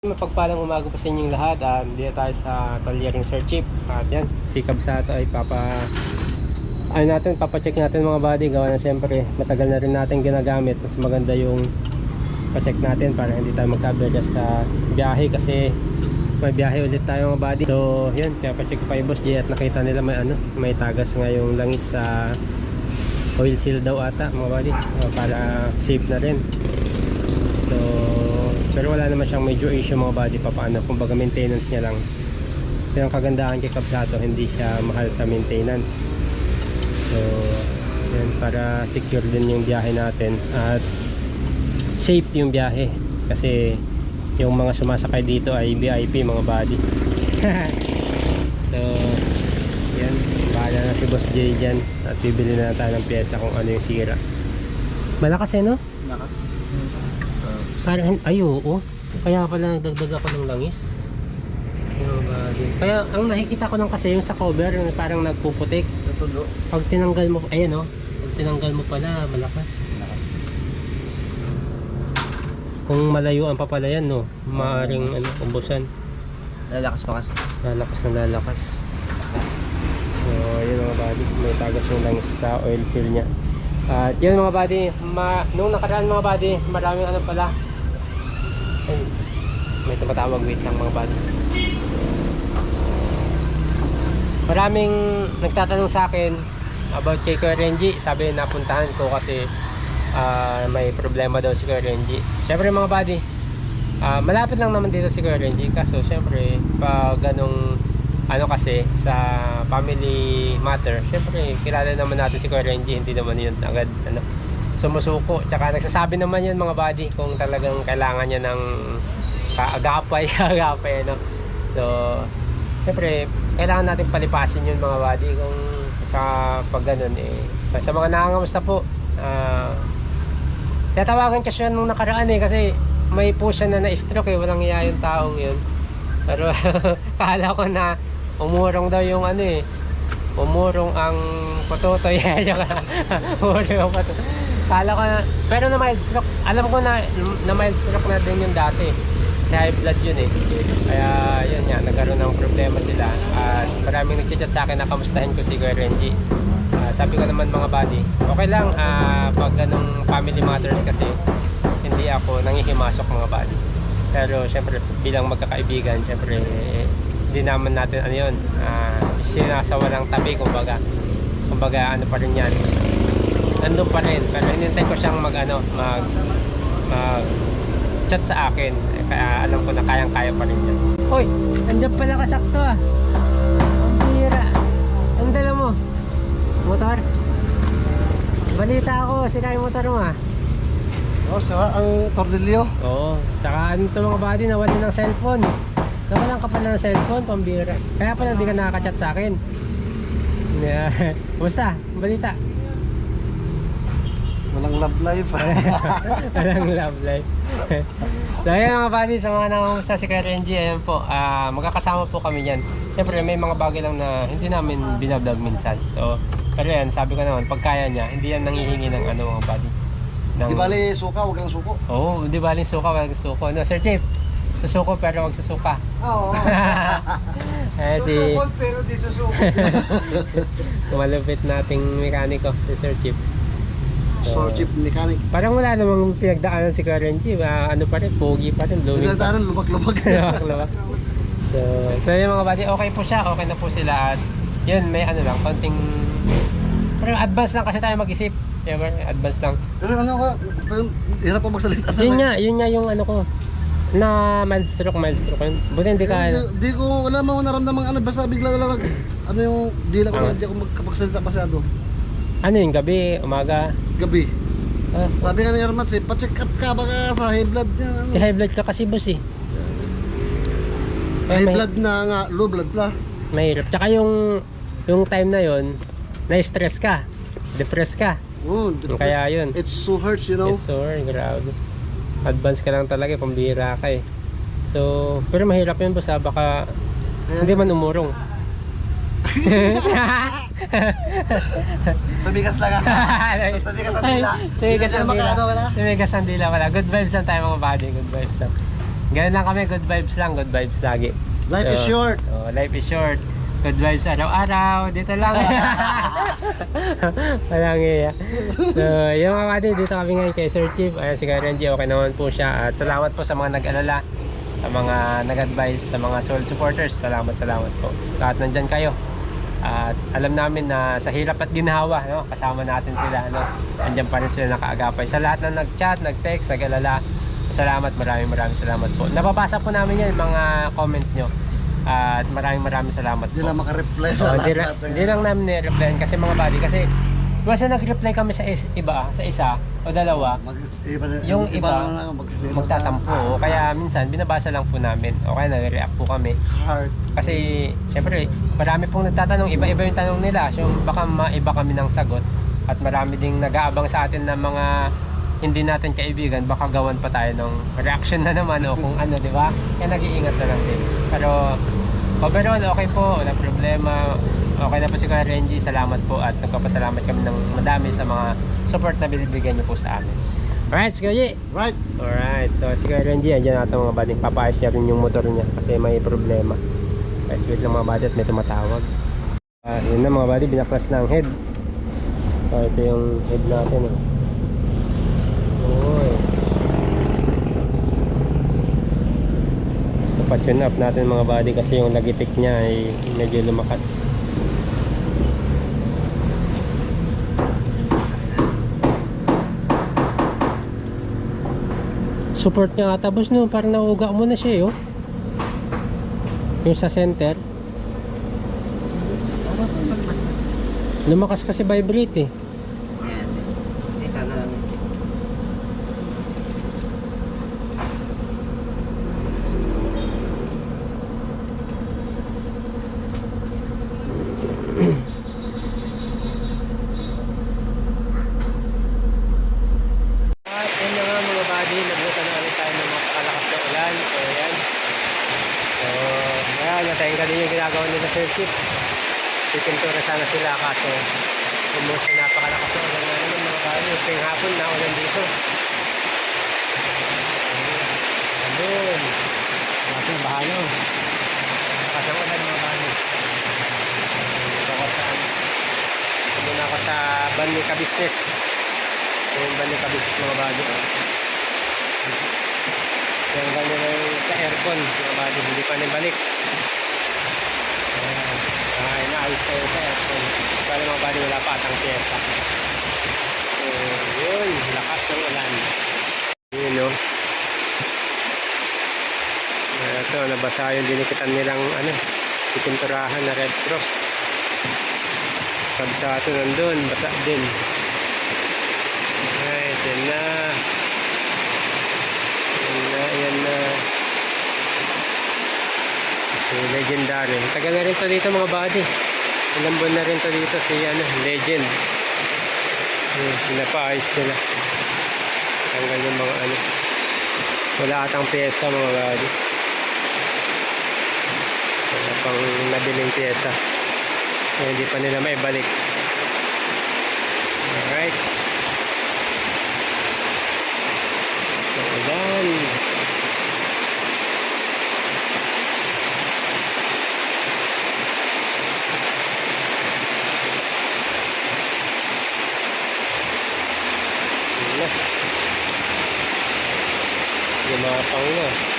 Mapagpalang umaga po sa inyong lahat. Uh, dito tayo sa Talyering Sir Chief. At yan, si Kabsato ay papa... Ano natin, papacheck natin mga body. Gawa na siyempre, matagal na rin natin ginagamit. Mas maganda yung pacheck natin para hindi tayo magkaberya sa biyahe kasi may biyahe ulit tayo mga body. So, yun, kaya pacheck pa yung boss at nakita nila may ano, may tagas nga yung langis sa oil seal daw ata mga body. Para safe na rin. Pero wala naman siyang major issue mga body pa paano kumbaga maintenance niya lang. So yung kagandahan kay Kabsato hindi siya mahal sa maintenance. So yan para secure din yung biyahe natin at safe yung biyahe. Kasi yung mga sumasakay dito ay VIP mga body so yan bahala na si Boss J dyan at bibili na tayo ng pyesa kung ano yung sira. Malakas eh no? Lakas. Parang, ay oo. Kaya pala nagdagdag ako ng langis. Kaya ang nakikita ko lang kasi yung sa cover, yung parang nagpuputik. Tutulo. Pag tinanggal mo, ayan oh. Pag tinanggal mo pala, malakas. Lakas. Kung malayuan pa pala yan, no. Maaring ano, umbusan. Lalakas pa kasi. Lalakas na lalakas. So, yun mga buddy. May tagas yung langis sa oil seal niya. At yun mga buddy, ma nung nakaraan mga buddy, maraming ano pala. Ay, may tumatawag, wait lang mga buddy. Maraming nagtatanong sa akin about kay Kuya Renji. Sabi napuntahan ko kasi ah, may problema daw si Kuya Renji. Siyempre mga buddy, ah, malapit lang naman dito si Kuya Renji. Kaso siyempre, pag ganong ano kasi sa family matter, syempre kilala naman natin si Kuya Renji, hindi naman yun agad ano, sumusuko. Tsaka nagsasabi naman yun mga buddy kung talagang kailangan niya ng kaagapay, agapay ano. So, syempre kailangan natin palipasin yun mga buddy kung sa pag ganun eh. Sa mga nangangamusta po, ah tatawagan kasi siya nung nakaraan eh kasi may po siya na na-stroke eh, walang iya yung taong yun. Pero kala ko na umurong daw yung ano eh. Umurong ang pototoy. Umurong ang pototoy. Kala ko na, pero na mild stroke. Alam ko na, na mild stroke na din yung dati. Kasi high blood yun eh. Kaya yun nga, nagkaroon ng problema sila. At maraming nagchat sa akin na kamustahin ko si Kuya Renji. Ah, sabi ko naman mga buddy, okay lang ah, pag ganong family matters kasi hindi ako nangihimasok mga buddy. Pero syempre bilang magkakaibigan, syempre hindi naman natin ano yun, ah, sinasawalang tabi kumbaga. Kumbaga ano pa rin yan. Nandun pa rin, pero hinintay ko siyang mag ano, mag, mag chat sa akin. Kaya alam ko na kayang-kaya pa rin yan. Hoy, andyan pala kasakto ah. Ang bira. Ang dala mo? Motor? Balita ako, sila yung motor mo ah. Oh, sa ang tornilyo. Oo. Tsaka ano to mga buddy, nawala ng cellphone. Nawalan ka pala ng cellphone, pambira. Kaya pala hindi ka nakaka-chat sa akin. Yeah. Kumusta? Balita? Walang love life. Walang love life. so ayan mga buddy, sa mga nangungusta si Kuya Renji, ayan po, ah, magkakasama po kami yan. Siyempre may mga bagay lang na hindi namin binablog minsan. So, pero yan, sabi ko naman, pag kaya niya, hindi yan nangihingi ng ano mga buddy. Ng, Di bali suka, wag lang suko. Oo, oh, di baling suka, wag suko. No, Sir Chief, susuko pero wag susuka. Oo. eh si pero di susuko. malupit nating mekaniko, si Sir Chief. So, chip mechanic. Parang wala namang pinagdaanan si Karen Chief. Ah, ano pa rin, pogi pa rin, blooming pa. Pinagdaanan, lubak-lubak. Lawak-lawak. So, so yun mga buddy, okay po siya, okay na po sila at yun, may ano lang, konting pero advance lang kasi tayo mag-isip. Diba? Advance lang. Pero ano ka, hirap pa magsalita. Yun nga, yun nga yung ano ko na mild stroke, mild stroke. yun. Buti hindi ka ano. Di, di ko, wala mo naramdaman ano, basta bigla lang, lang ano yung dila ko, Ah. hindi ako magkapagsalita masyado. Ano yung gabi, umaga. Gabi. Ah, Sabi ka ni Hermats eh, pa-check up ka baka sa high blood niya. Ano. high blood ka kasi boss eh. High may, blood na nga, low blood pala. Mahirap. Tsaka yung yung time na yon na-stress ka. Depressed ka. Oh, Kaya yun. It's so hurts, you know. It's sore, grabe. Advance ka lang talaga, pambira ka eh. So, pero mahirap yun boss ha, baka Kaya- hindi man umurong. Tumigas lang ah. Tumigas ang dila. Tumigas ang dila. Tumigas ang dila wala. Good vibes lang tayo mga buddy, good vibes lang. Ganun lang kami, good vibes lang, good vibes lagi. Life is short. Oh, life is short. Good vibes araw-araw. Dito lang. Walang iya. So, yung mga buddy, dito kami ngayon kay Sir Chief. Ayan si Kuya Renji, okay naman po siya. At salamat po sa mga nag-alala, sa mga nag-advise, sa mga soul supporters. Salamat, salamat po. Lahat nandyan kayo. At alam namin na sa hirap at ginhawa, no, kasama natin sila. No? Andyan pa rin sila nakaagapay. Sa lahat na nag-chat, nag-text, nag-alala, salamat, maraming maraming salamat po. Nababasa po namin yan, mga comment nyo. At maraming maraming salamat Hindi po. lang makareply Oh, sa hindi, lahat lang, natin. hindi lang namin ni-replyan kasi mga buddy kasi basta nag-reply kami sa is, iba, sa isa o dalawa, Mag, iba, Yung iba, iba, lang magtatampo. O kaya minsan binabasa lang po namin o kaya nag-react po kami. Heart. Kasi syempre marami pong nagtatanong, iba-iba yung tanong nila. So baka maiba kami ng sagot at marami ding nag-aabang sa atin ng mga hindi natin kaibigan, baka gawan pa tayo ng reaction na naman o kung ano, di ba? Kaya nag-iingat na lang din. Pero overall, okay po, wala problema. Okay na po si Kuya Renji, salamat po at nagpapasalamat kami ng madami sa mga support na binibigyan niyo po sa amin. Alright, si Kuya Ji. Right. Alright, so si Kuya Renji, andyan natin mga buddy. Papayos niya rin yung motor niya kasi may problema. Let's wait lang mga buddy at may tumatawag. Ah, yun na mga buddy, binaklas na ang head. So, ito yung head natin. Oh. Uy. Pa-tune up natin mga buddy kasi yung lagitik niya ay medyo lumakas. Support nga ata boss no, parang nauuga mo na siya eh, oh. Yung sa center. Lumakas kasi vibrate eh. Isa na lang. At yun na nga mga buddy, nagluto na ulit tayo ng mga pakalakas na ulan. So yan. So, ayan, natayin ka din yung Chief. Pipintura sana sila kaso kumusta napakalakas na ulan na mga. Ito yung hapon na ulan dito. Ayun. Ng bahano. Ng ulan mga. Dito ako sa. Dito muna ako sa Bani Business. Yung balik kabit mga body. Yung ganyan na yung sa aircon, mga body, hindi pa nabalik. Yung sa aircon. Para mga body, wala pa atang pyesa. So, yun, lakas ng ulan. Yun, no. Ito, nabasa yung dinikitan nilang, ano, pipinturahan na Red Cross. Kabsato nandun, basa din. Alright, yan na. Yan na, yan na. Yung legendary. Tagal na rin to dito mga buddy. Buwan na rin to dito si ano, legend. Yung pinapaayos nila. Tanggal yung mga ano. Wala atang pyesa mga buddy. Wala pang nabiling pyesa. So, hindi pa nila maibalik. Alright. So, ulan. Yun na. Lumapang na.